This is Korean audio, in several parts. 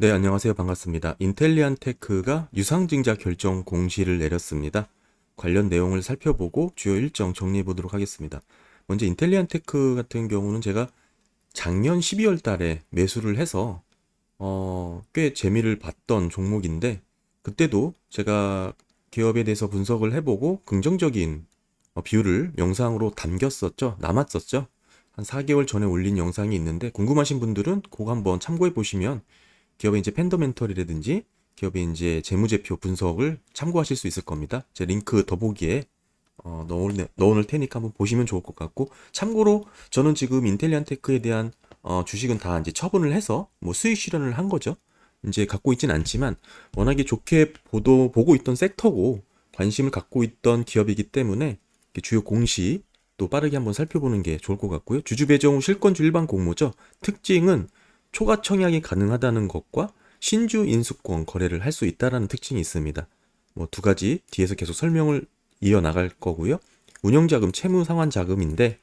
네, 안녕하세요. 반갑습니다. 인텔리안 테크가 유상증자 결정 공시를 내렸습니다. 관련 내용을 살펴보고 주요 일정 정리해 보도록 하겠습니다. 먼저 인텔리안 테크 같은 경우는 제가 작년 12월 달에 매수를 해서 어, 꽤 재미를 봤던 종목인데 그때도 제가 기업에 대해서 분석을 해보고 긍정적인 어, 비율을 영상으로 담겼었죠. 남았었죠. 한 4개월 전에 올린 영상이 있는데 궁금하신 분들은 그거 한번 참고해 보시면 기업의 이제 팬더멘털이라든지 기업의 이제 재무제표 분석을 참고하실 수 있을 겁니다. 제 링크 더보기에 어, 넣어놓을, 넣어놓을 테니까 한번 보시면 좋을 것 같고 참고로 저는 지금 인텔리안 테크에 대한 어, 주식은 다 이제 처분을 해서 뭐 수익 실현을 한 거죠. 이제 갖고 있진 않지만 워낙에 좋게 보도 보고 있던 섹터고 관심을 갖고 있던 기업이기 때문에 주요 공시 또 빠르게 한번 살펴보는 게 좋을 것 같고요. 주주 배정 후 실권주 일반 공모죠. 특징은 초과 청약이 가능하다는 것과 신주 인수권 거래를 할 수 있다라는 특징이 있습니다. 뭐 두 가지 뒤에서 계속 설명을 이어 나갈 거고요. 운영자금, 채무 상환 자금인데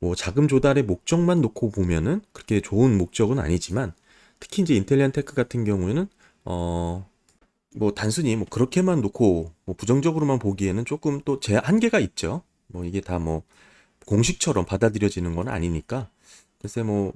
뭐 자금 조달의 목적만 놓고 보면은 그렇게 좋은 목적은 아니지만 특히 이제 인텔리안 테크 같은 경우에는 어 뭐 단순히 뭐 그렇게만 놓고 뭐 부정적으로만 보기에는 조금 또 제 한계가 있죠. 뭐 이게 다 뭐 공식처럼 받아들여지는 건 아니니까 글쎄 뭐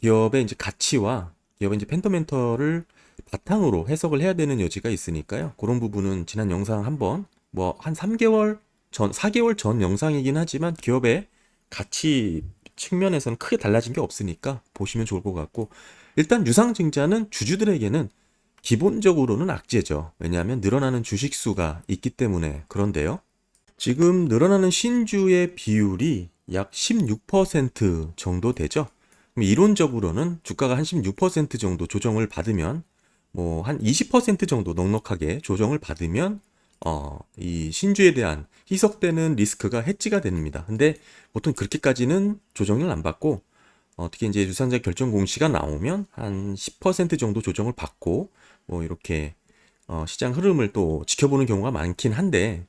기업의 이제 가치와 기업의 이제 펜더멘털을 바탕으로 해석을 해야 되는 여지가 있으니까요. 그런 부분은 지난 영상 한번 뭐 한 3개월 전, 4개월 전 영상이긴 하지만 기업의 가치 측면에서는 크게 달라진 게 없으니까 보시면 좋을 것 같고 일단 유상증자는 주주들에게는 기본적으로는 악재죠. 왜냐하면 늘어나는 주식 수가 있기 때문에 그런데요. 지금 늘어나는 신주의 비율이 약 16% 정도 되죠. 이론적으로는 주가가 한 16% 정도 조정을 받으면 뭐 한 20% 정도 넉넉하게 조정을 받으면 어, 이 신주에 대한 희석되는 리스크가 해지가 됩니다. 근데 보통 그렇게까지는 조정을 안 받고 어, 특히 이제 유상자 결정 공시가 나오면 한 10% 정도 조정을 받고 뭐 이렇게 어, 시장 흐름을 또 지켜보는 경우가 많긴 한데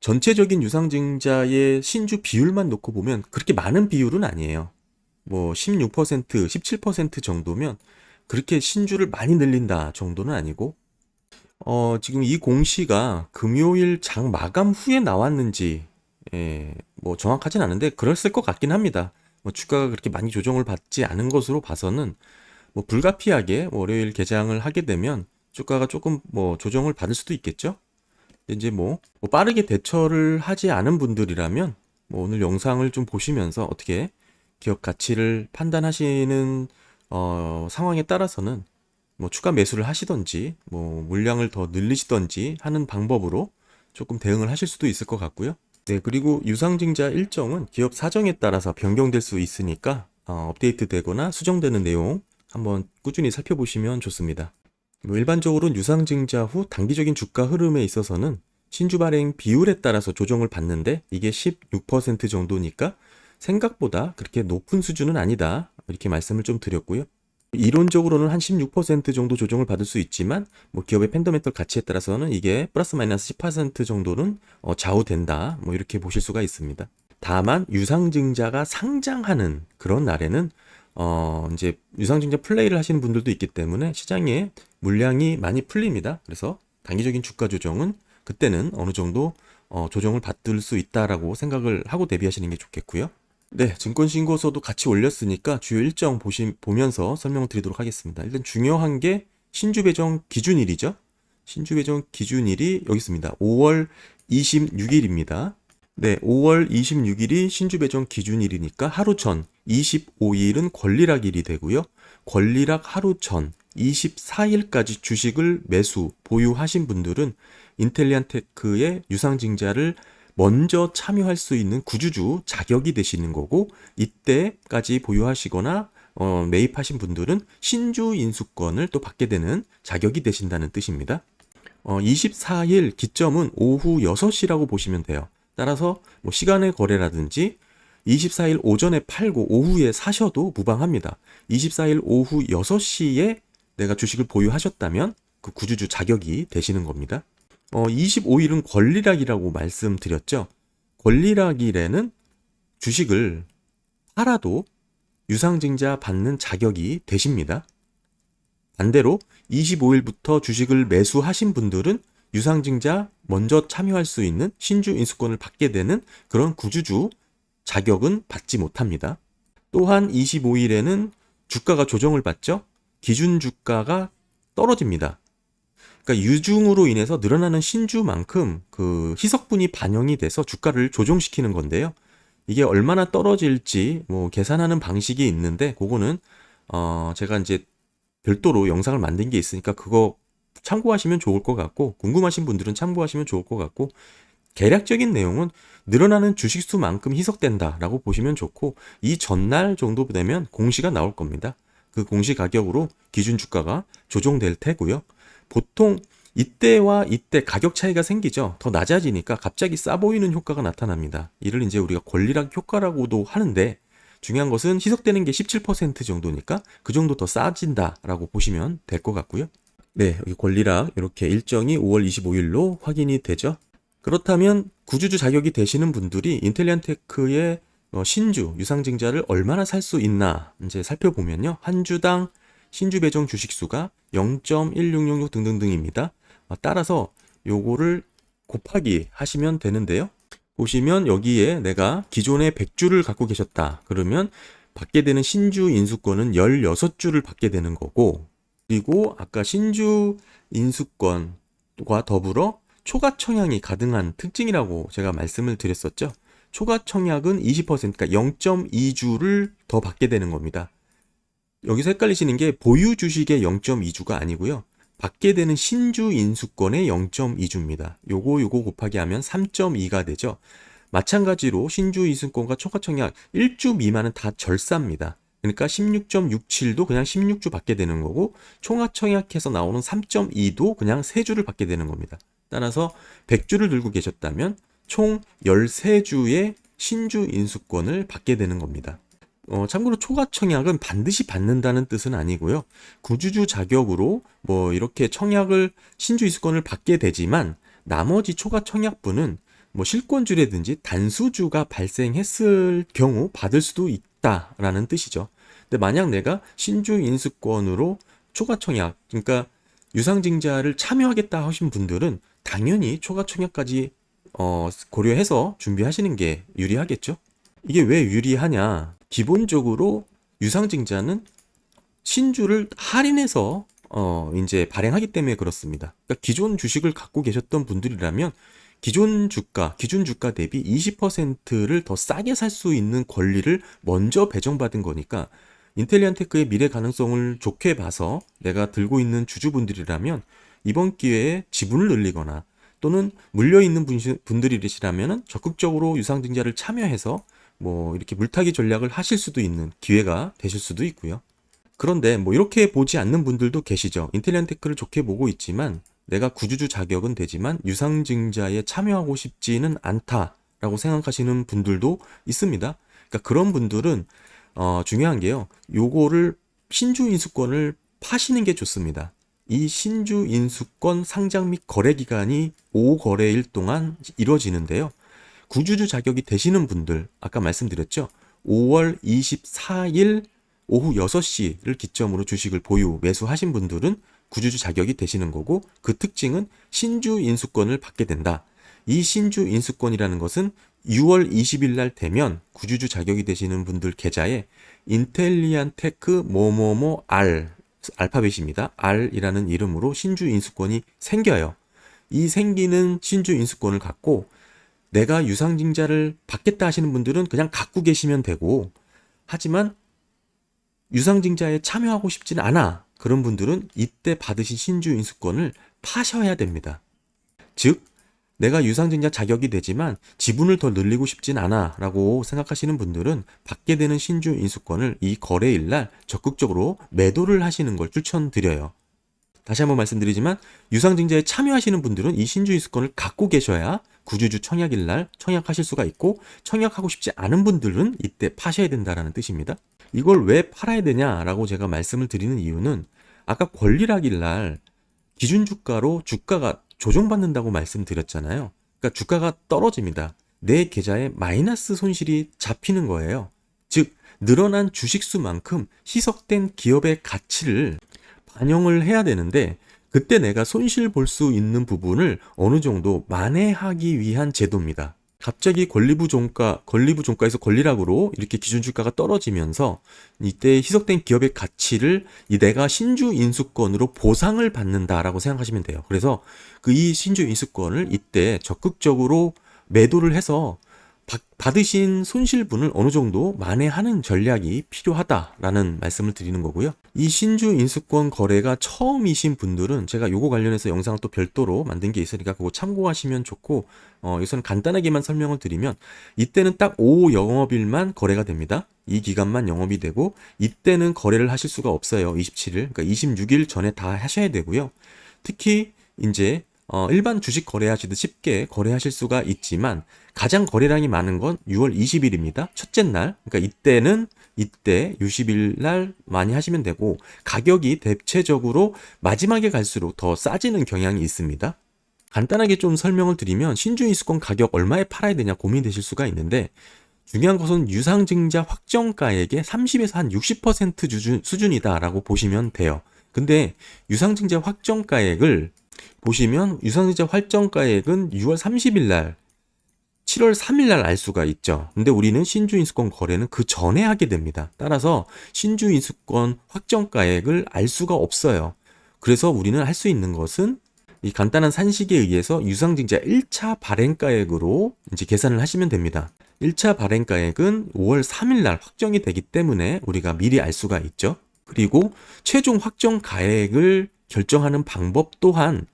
전체적인 유상증자의 신주 비율만 놓고 보면 그렇게 많은 비율은 아니에요. 뭐 16%, 17% 정도면 그렇게 신주를 많이 늘린다 정도는 아니고 어, 지금 이 공시가 금요일 장 마감 후에 나왔는지 예, 뭐 정확하진 않은데 그랬을 것 같긴 합니다. 뭐 주가가 그렇게 많이 조정을 받지 않은 것으로 봐서는 뭐 불가피하게 월요일 개장을 하게 되면 주가가 조금 뭐 조정을 받을 수도 있겠죠. 이제 뭐, 뭐 빠르게 대처를 하지 않은 분들이라면 뭐 오늘 영상을 좀 보시면서 어떻게 기업 가치를 판단하시는 어, 상황에 따라서는 뭐 추가 매수를 하시던지 뭐 물량을 더 늘리시던지 하는 방법으로 조금 대응을 하실 수도 있을 것 같고요. 네, 그리고 유상증자 일정은 기업 사정에 따라서 변경될 수 있으니까 어, 업데이트 되거나 수정되는 내용 한번 꾸준히 살펴보시면 좋습니다. 뭐 일반적으로는 유상증자 후 단기적인 주가 흐름에 있어서는 신주 발행 비율에 따라서 조정을 받는데 이게 16% 정도니까 생각보다 그렇게 높은 수준은 아니다. 이렇게 말씀을 좀 드렸고요. 이론적으로는 한 16% 정도 조정을 받을 수 있지만 뭐 기업의 팬더멘털 가치에 따라서는 이게 플러스 마이너스 10% 정도는 어, 좌우된다. 뭐 이렇게 보실 수가 있습니다. 다만 유상증자가 상장하는 그런 날에는 어 이제 유상증자 플레이를 하시는 분들도 있기 때문에 시장에 물량이 많이 풀립니다. 그래서 단기적인 주가 조정은 그때는 어느 정도 어, 조정을 받을 수 있다라고 생각을 하고 대비하시는 게 좋겠고요. 네, 증권신고서도 같이 올렸으니까 주요 일정 보시, 보면서 설명을 드리도록 하겠습니다. 일단 중요한 게 신주 배정 기준일이죠. 신주 배정 기준일이 여기 있습니다. 5월 26일입니다. 네, 5월 26일이 신주 배정 기준일이니까 하루 전 25일은 권리락일이 되고요. 권리락 하루 전 24일까지 주식을 매수 보유하신 분들은 인텔리안테크의 유상증자를 먼저 참여할 수 있는 구주주 자격이 되시는 거고 이때까지 보유하시거나 어, 매입하신 분들은 신주 인수권을 또 받게 되는 자격이 되신다는 뜻입니다. 어, 24일 기점은 오후 6시라고 보시면 돼요. 따라서 뭐 시간의 거래라든지 24일 오전에 팔고 오후에 사셔도 무방합니다. 24일 오후 6시에 내가 주식을 보유하셨다면 그 구주주 자격이 되시는 겁니다. 어, 25일은 권리락이라고 말씀드렸죠. 권리락일에는 주식을 팔아도 유상증자 받는 자격이 되십니다. 반대로 25일부터 주식을 매수하신 분들은 유상증자 먼저 참여할 수 있는 신주 인수권을 받게 되는 그런 구주주 자격은 받지 못합니다. 또한 25일에는 주가가 조정을 받죠. 기준 주가가 떨어집니다. 그러니까 유중으로 인해서 늘어나는 신주만큼 그 희석분이 반영이 돼서 주가를 조정시키는 건데요. 이게 얼마나 떨어질지 뭐 계산하는 방식이 있는데 그거는 어 제가 이제 별도로 영상을 만든 게 있으니까 그거 참고하시면 좋을 것 같고 궁금하신 분들은 참고하시면 좋을 것 같고 개략적인 내용은 늘어나는 주식수만큼 희석된다라고 보시면 좋고 이 전날 정도 되면 공시가 나올 겁니다. 그 공시 가격으로 기준 주가가 조정될 테고요. 보통 이때와 이때 가격 차이가 생기죠. 더 낮아지니까 갑자기 싸 보이는 효과가 나타납니다. 이를 이제 우리가 권리락 효과라고도 하는데 중요한 것은 희석되는 게 17% 정도니까 그 정도 더 싸진다라고 보시면 될 것 같고요. 네, 여기 권리락 이렇게 일정이 5월 25일로 확인이 되죠. 그렇다면 구주주 자격이 되시는 분들이 인텔리안 테크의 어, 신주 유상증자를 얼마나 살 수 있나 이제 살펴보면요. 한 주당 신주 배정 주식수가 0.1666 등등등입니다. 아, 따라서 요거를 곱하기 하시면 되는데요. 보시면 여기에 내가 기존에 100주를 갖고 계셨다. 그러면 받게 되는 신주 인수권은 16주를 받게 되는 거고 그리고 아까 신주 인수권과 더불어 초과 청약이 가능한 특징이라고 제가 말씀을 드렸었죠. 초과 청약은 20% 그러니까 0.2주를 더 받게 되는 겁니다. 여기서 헷갈리시는 게 보유 주식의 0.2주가 아니고요. 받게 되는 신주 인수권의 0.2주입니다. 요거 요거 곱하기 하면 3.2가 되죠. 마찬가지로 신주 인수권과 초과 청약 1주 미만은 다 절사입니다. 그러니까 16.67도 그냥 16주 받게 되는 거고 총합 청약해서 나오는 3.2도 그냥 3주를 받게 되는 겁니다. 따라서 100주를 들고 계셨다면 총 13주의 신주 인수권을 받게 되는 겁니다. 어, 참고로 초과 청약은 반드시 받는다는 뜻은 아니고요. 구주주 자격으로 뭐 이렇게 청약을 신주 인수권을 받게 되지만 나머지 초과 청약분은 뭐 실권주라든지 단수주가 발생했을 경우 받을 수도 있다라는 뜻이죠. 근데 만약 내가 신주 인수권으로 초과 청약, 그러니까 유상증자를 참여하겠다 하신 분들은 당연히 초과 청약까지 어, 고려해서 준비하시는 게 유리하겠죠. 이게 왜 유리하냐? 기본적으로 유상증자는 신주를 할인해서 어, 이제 발행하기 때문에 그렇습니다. 그러니까 기존 주식을 갖고 계셨던 분들이라면 기존 주가, 기준 주가 대비 20%를 더 싸게 살 수 있는 권리를 먼저 배정받은 거니까 인텔리안테크의 미래 가능성을 좋게 봐서 내가 들고 있는 주주분들이라면 이번 기회에 지분을 늘리거나 또는 물려 있는 분들이시라면 적극적으로 유상증자를 참여해서 뭐 이렇게 물타기 전략을 하실 수도 있는 기회가 되실 수도 있고요. 그런데 뭐 이렇게 보지 않는 분들도 계시죠. 인텔리안 테크를 좋게 보고 있지만 내가 구주주 자격은 되지만 유상증자에 참여하고 싶지는 않다라고 생각하시는 분들도 있습니다. 그러니까 그런 분들은 어, 중요한 게요. 요거를 신주 인수권을 파시는 게 좋습니다. 이 신주 인수권 상장 및 거래 기간이 5거래일 동안 이루어지는데요. 구주주 자격이 되시는 분들, 아까 말씀드렸죠. 5월 24일 오후 6시를 기점으로 주식을 보유, 매수하신 분들은 구주주 자격이 되시는 거고 그 특징은 신주 인수권을 받게 된다. 이 신주 인수권이라는 것은 6월 20일 날 되면 구주주 자격이 되시는 분들 계좌에 인텔리안 테크 뭐뭐뭐 R 알파벳입니다. R이라는 이름으로 신주 인수권이 생겨요. 이 생기는 신주 인수권을 갖고 내가 유상증자를 받겠다 하시는 분들은 그냥 갖고 계시면 되고 하지만 유상증자에 참여하고 싶지는 않아. 그런 분들은 이때 받으신 신주 인수권을 파셔야 됩니다. 즉 내가 유상증자 자격이 되지만 지분을 더 늘리고 싶진 않아 라고 생각하시는 분들은 받게 되는 신주 인수권을 이 거래일 날 적극적으로 매도를 하시는 걸 추천드려요. 다시 한번 말씀드리지만 유상증자에 참여하시는 분들은 이 신주 인수권을 갖고 계셔야 구주주 청약일 날 청약하실 수가 있고 청약하고 싶지 않은 분들은 이때 파셔야 된다라는 뜻입니다. 이걸 왜 팔아야 되냐라고 제가 말씀을 드리는 이유는 아까 권리락일 날 기준 주가로 주가가 조정받는다고 말씀드렸잖아요. 그러니까 주가가 떨어집니다. 내 계좌에 마이너스 손실이 잡히는 거예요. 즉 늘어난 주식수만큼 희석된 기업의 가치를 반영을 해야 되는데 그때 내가 손실 볼 수 있는 부분을 어느 정도 만회하기 위한 제도입니다. 갑자기 권리부 종가, 권리부 종가에서 권리락으로 이렇게 기준 주가가 떨어지면서 이때 희석된 기업의 가치를 이 내가 신주 인수권으로 보상을 받는다라고 생각하시면 돼요. 그래서 그 이 신주 인수권을 이때 적극적으로 매도를 해서 받- 받으신 손실분을 어느 정도 만회하는 전략이 필요하다라는 말씀을 드리는 거고요. 이 신주 인수권 거래가 처음이신 분들은 제가 요거 관련해서 영상을 또 별도로 만든 게 있으니까 그거 참고하시면 좋고 어, 여기서는 간단하게만 설명을 드리면 이때는 딱 5 영업일만 거래가 됩니다. 이 기간만 영업이 되고 이때는 거래를 하실 수가 없어요. 27일. 그러니까 26일 전에 다 하셔야 되고요. 특히 이제 어, 일반 주식 거래하시듯 쉽게 거래하실 수가 있지만 가장 거래량이 많은 건 6월 20일입니다. 첫째 날. 그러니까 이때는 이때 60일 날 많이 하시면 되고 가격이 대체적으로 마지막에 갈수록 더 싸지는 경향이 있습니다. 간단하게 좀 설명을 드리면 신주인수권 가격 얼마에 팔아야 되냐 고민되실 수가 있는데 중요한 것은 유상증자 확정가액의 30에서 한 60% 수준, 수준이다라고 보시면 돼요. 근데 유상증자 확정가액을 보시면 유상증자 확정가액은 6월 30일 날 7월 3일 날 알 수가 있죠. 근데 우리는 신주 인수권 거래는 그 전에 하게 됩니다. 따라서 신주 인수권 확정가액을 알 수가 없어요. 그래서 우리는 할 수 있는 것은 이 간단한 산식에 의해서 유상증자 1차 발행가액으로 이제 계산을 하시면 됩니다. 1차 발행가액은 5월 3일 날 확정이 되기 때문에 우리가 미리 알 수가 있죠. 그리고 최종 확정 가액을 결정하는 방법 또한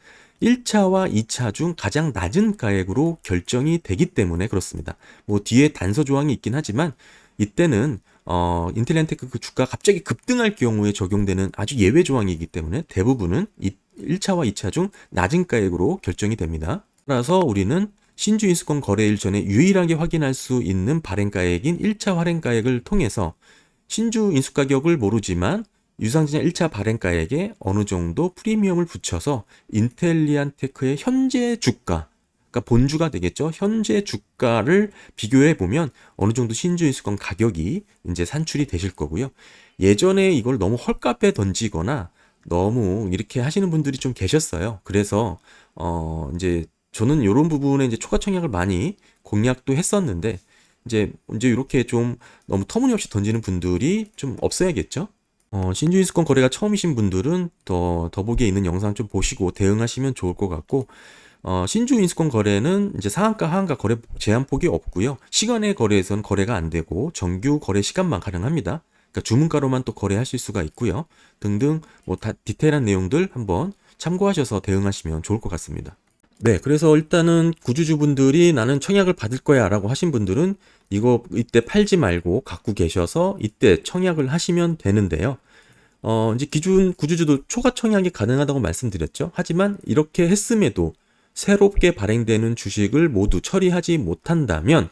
1차와 2차 중 가장 낮은 가액으로 결정이 되기 때문에 그렇습니다. 뭐 뒤에 단서 조항이 있긴 하지만 이때는 어, 인텔리안테크 그 주가 갑자기 급등할 경우에 적용되는 아주 예외 조항이기 때문에 대부분은 이 1차와 2차 중 낮은 가액으로 결정이 됩니다. 따라서 우리는 신주인수권 거래일 전에 유일하게 확인할 수 있는 발행가액인 1차 발행가액을 통해서 신주 인수 가격을 모르지만 유상증자 1차 발행가액에 어느 정도 프리미엄을 붙여서 인텔리안테크의 현재 주가, 그러니까 본주가 되겠죠. 현재 주가를 비교해 보면 어느 정도 신주 인수권 가격이 이제 산출이 되실 거고요. 예전에 이걸 너무 헐값에 던지거나 너무 이렇게 하시는 분들이 좀 계셨어요. 그래서 어 이제 저는 이런 부분에 이제 초과 청약을 많이 공략도 했었는데 이제 이제 이렇게 좀 너무 터무니없이 던지는 분들이 좀 없어야겠죠. 어, 신주인수권 거래가 처음이신 분들은 더 더보기에 있는 영상 좀 보시고 대응하시면 좋을 것 같고 어, 신주인수권 거래는 이제 상한가 하한가 거래 제한 폭이 없고요. 시간의 거래에서는 거래가 안 되고 정규 거래 시간만 가능합니다. 그러니까 주문가로만 또 거래하실 수가 있고요. 등등 뭐 다 디테일한 내용들 한번 참고하셔서 대응하시면 좋을 것 같습니다. 네, 그래서 일단은 구주주분들이 나는 청약을 받을 거야 라고 하신 분들은 이거 이때 팔지 말고 갖고 계셔서 이때 청약을 하시면 되는데요. 어, 이제 기준 구주주도 초과 청약이 가능하다고 말씀드렸죠. 하지만 이렇게 했음에도 새롭게 발행되는 주식을 모두 처리하지 못한다면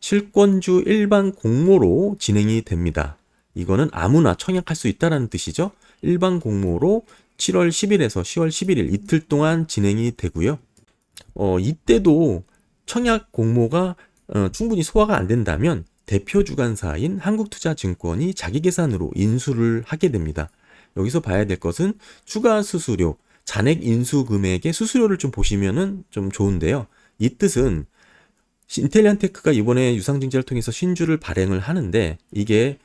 실권주 일반 공모로 진행이 됩니다. 이거는 아무나 청약할 수 있다라는 뜻이죠. 일반 공모로 7월 10일에서 10월 11일 이틀 동안 진행이 되고요. 어, 이때도 청약 공모가 어, 충분히 소화가 안 된다면 대표 주관사인 한국투자증권이 자기 계산으로 인수를 하게 됩니다. 여기서 봐야 될 것은 추가 수수료, 잔액 인수 금액의 수수료를 좀 보시면은 좀 좋은데요. 이 뜻은 인텔리안테크가 이번에 유상증자를 통해서 신주를 발행을 하는데 이게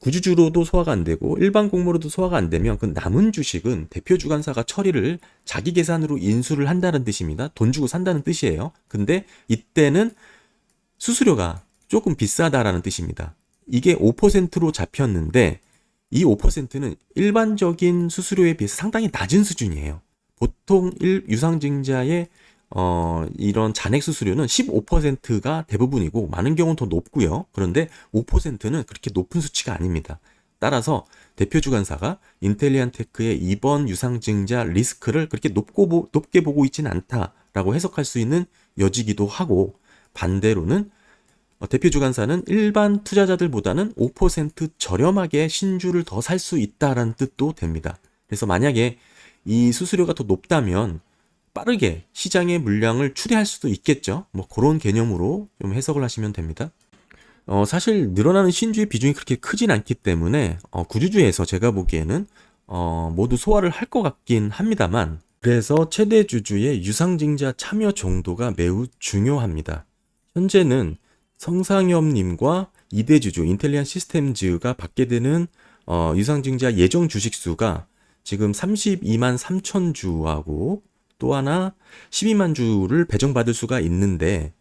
구주주로도 소화가 안 되고 일반 공모로도 소화가 안 되면 그 남은 주식은 대표 주관사가 처리를 자기 계산으로 인수를 한다는 뜻입니다. 돈 주고 산다는 뜻이에요. 근데 이때는 수수료가 조금 비싸다라는 뜻입니다. 이게 5%로 잡혔는데 이 5%는 일반적인 수수료에 비해서 상당히 낮은 수준이에요. 보통 일, 유상증자의 어, 이런 잔액 수수료는 15%가 대부분이고 많은 경우는 더 높고요. 그런데 5%는 그렇게 높은 수치가 아닙니다. 따라서 대표 주관사가 인텔리안 테크의 이번 유상증자 리스크를 그렇게 높고 보, 높게 보고 있지는 않다라고 해석할 수 있는 여지기도 하고 반대로는 어, 대표 주관사는 일반 투자자들보다는 5% 저렴하게 신주를 더 살 수 있다라는 뜻도 됩니다. 그래서 만약에 이 수수료가 더 높다면 빠르게 시장의 물량을 추리할 수도 있겠죠. 뭐 그런 개념으로 좀 해석을 하시면 됩니다. 어, 사실 늘어나는 신주의 비중이 그렇게 크진 않기 때문에 어, 구주주에서 제가 보기에는 어, 모두 소화를 할 것 같긴 합니다만 그래서 최대 주주의 유상증자 참여 정도가 매우 중요합니다. 현재는 성상엽님과 이대 주주 인텔리안 시스템즈가 받게 되는 어, 유상증자 예정 주식 수가 지금 32만 3천 주하고 또 하나 12만 주를 배정받을 수가 있는데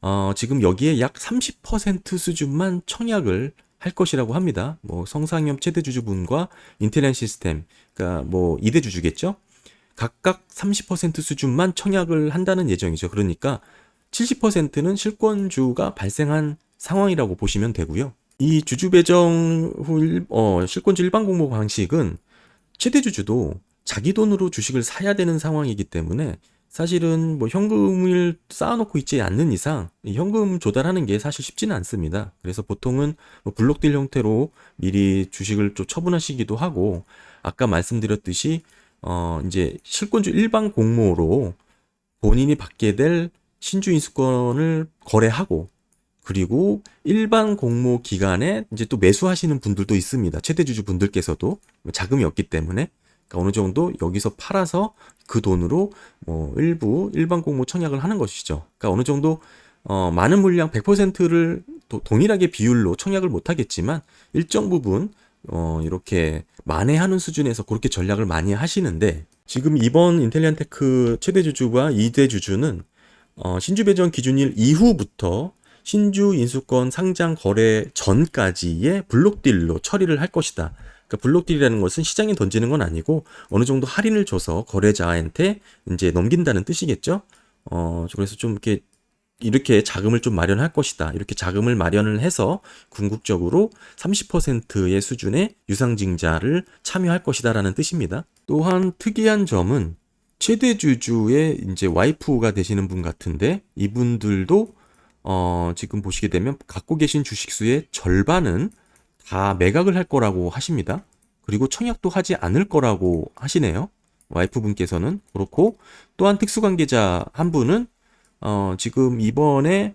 어, 지금 여기에 약 30% 수준만 청약을 할 것이라고 합니다. 뭐 성상엽 최대 주주분과 인텔리안 시스템, 그러니까 뭐 2대 주주겠죠? 각각 30% 수준만 청약을 한다는 예정이죠. 그러니까 70%는 실권주가 발생한 상황이라고 보시면 되고요. 이 주주 배정 후 일, 어, 실권주 일반 공모 방식은 최대 주주도 자기 돈으로 주식을 사야 되는 상황이기 때문에 사실은 뭐 현금을 쌓아놓고 있지 않는 이상 이 현금 조달하는 게 사실 쉽지는 않습니다. 그래서 보통은 뭐 블록딜 형태로 미리 주식을 좀 처분하시기도 하고 아까 말씀드렸듯이 어 이제 실권주 일반 공모로 본인이 받게 될 신주 인수권을 거래하고 그리고 일반 공모 기간에 이제 또 매수하시는 분들도 있습니다. 최대 주주 분들께서도 자금이 없기 때문에 그러니까 어느 정도 여기서 팔아서 그 돈으로 뭐 일부 일반 공모 청약을 하는 것이죠. 그러니까 어느 정도 어 많은 물량 100%를 동일하게 비율로 청약을 못 하겠지만 일정 부분 어 이렇게 만회하는 수준에서 그렇게 전략을 많이 하시는데 지금 이번 인텔리안테크 최대 주주와 2대 주주는 어 신주 배정 기준일 이후부터 신주 인수권 상장 거래 전까지의 블록딜로 처리를 할 것이다. 그러니까 블록딜이라는 것은 시장에 던지는 건 아니고 어느 정도 할인을 줘서 거래자한테 이제 넘긴다는 뜻이겠죠. 어 그래서 좀 이렇게 이렇게 자금을 좀 마련할 것이다. 이렇게 자금을 마련을 해서 궁극적으로 30%의 수준의 유상증자를 참여할 것이다라는 뜻입니다. 또한 특이한 점은 최대 주주의 이제 와이프가 되시는 분 같은데 이분들도 어 지금 보시게 되면 갖고 계신 주식수의 절반은 다 매각을 할 거라고 하십니다. 그리고 청약도 하지 않을 거라고 하시네요. 와이프분께서는 그렇고 또한 특수관계자 한 분은 어, 지금 이번에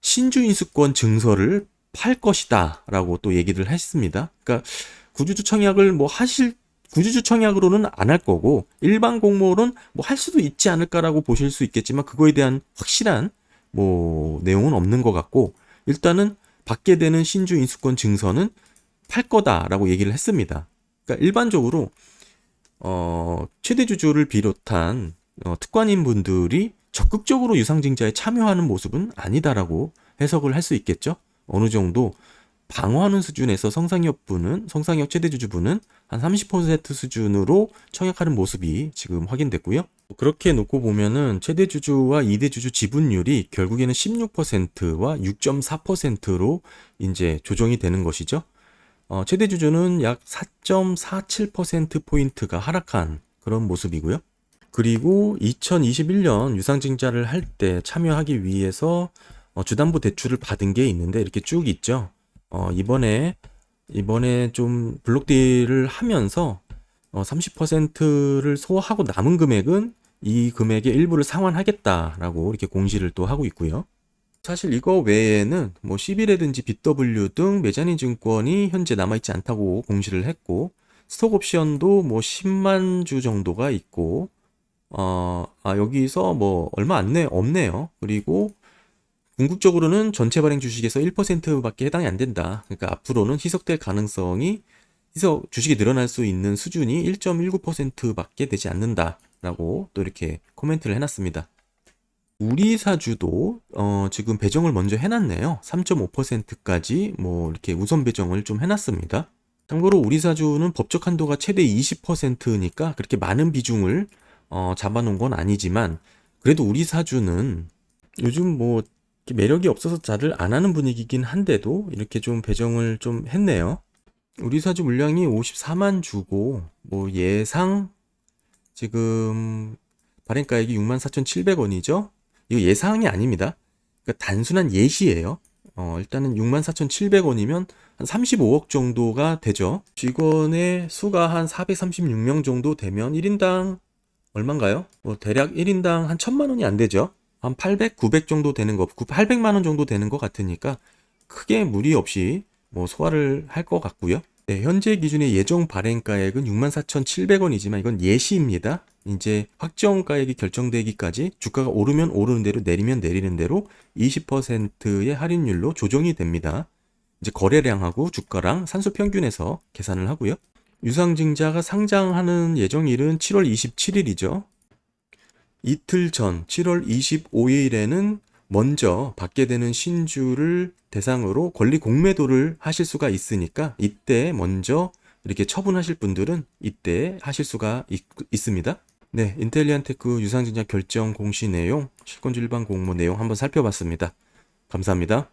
신주인수권 증서를 팔 것이다 라고 또 얘기를 했습니다. 그러니까 구주주 청약을 뭐 하실 구주주 청약으로는 안 할 거고 일반 공모는 뭐 할 수도 있지 않을까라고 보실 수 있겠지만 그거에 대한 확실한 뭐 내용은 없는 것 같고 일단은 받게 되는 신주 인수권 증서는 팔 거다라고 얘기를 했습니다. 그러니까 일반적으로 어, 최대 주주를 비롯한 어, 특관인 분들이 적극적으로 유상증자에 참여하는 모습은 아니다라고 해석을 할 수 있겠죠. 어느 정도 방어하는 수준에서 성상엽 분은 성상엽 최대 주주분은 한 30% 수준으로 청약하는 모습이 지금 확인됐고요. 그렇게 놓고 보면은 최대 주주와 2대 주주 지분율이 결국에는 16%와 6.4%로 이제 조정이 되는 것이죠. 어, 최대 주주는 약 4.47% 포인트가 하락한 그런 모습이고요. 그리고 2021년 유상증자를 할 때 참여하기 위해서 어, 주담보 대출을 받은 게 있는데 이렇게 쭉 있죠. 어, 이번에 이번에 좀 블록딜을 하면서 어, 30%를 소화하고 남은 금액은 이 금액의 일부를 상환하겠다라고 이렇게 공시를 또 하고 있고요. 사실 이거 외에는 뭐 CB라든지 BW 등 메자닌 증권이 현재 남아있지 않다고 공시를 했고 스톡 옵션도 뭐 10만 주 정도가 있고 어, 아, 여기서 뭐 얼마 안 내, 없네요. 그리고 궁극적으로는 전체 발행 주식에서 1%밖에 해당이 안 된다. 그러니까 앞으로는 희석될 가능성이 희석 주식이 늘어날 수 있는 수준이 1.19%밖에 되지 않는다라고 또 이렇게 코멘트를 해놨습니다. 우리 사주도 어, 지금 배정을 먼저 해놨네요. 3.5%까지 뭐 이렇게 우선 배정을 좀 해놨습니다. 참고로 우리 사주는 법적 한도가 최대 20%니까 그렇게 많은 비중을 어, 잡아놓은 건 아니지만 그래도 우리 사주는 요즘 뭐 매력이 없어서 잘을 안 하는 분위기긴 한데도 이렇게 좀 배정을 좀 했네요. 우리 사주 물량이 54만 주고 뭐 예상 지금 발행가액이 64,700원이죠. 이거 예상이 아닙니다. 그러니까 단순한 예시예요. 어, 일단은 64,700원이면 한 35억 정도가 되죠. 직원의 수가 한 436명 정도 되면 1인당 얼마인가요? 뭐 대략 1인당 한 1000만 원이 안 되죠. 한 800, 900 정도 되는 거, 800만 원 정도 되는 것 같으니까 크게 무리 없이 뭐 소화를 할 것 같고요. 네, 현재 기준의 예정 발행가액은 64,700원이지만 이건 예시입니다. 이제 확정 가액이 결정되기까지 주가가 오르면 오르는 대로 내리면 내리는 대로 20%의 할인율로 조정이 됩니다. 이제 거래량하고 주가랑 산수 평균에서 계산을 하고요. 유상증자가 상장하는 예정일은 7월 27일이죠. 이틀 전 7월 25일에는 먼저 받게 되는 신주를 대상으로 권리 공매도를 하실 수가 있으니까 이때 먼저 이렇게 처분하실 분들은 이때 하실 수가 있, 있습니다. 네, 인텔리안테크 유상증자 결정 공시 내용, 실권주 일반 공모 내용 한번 살펴봤습니다. 감사합니다.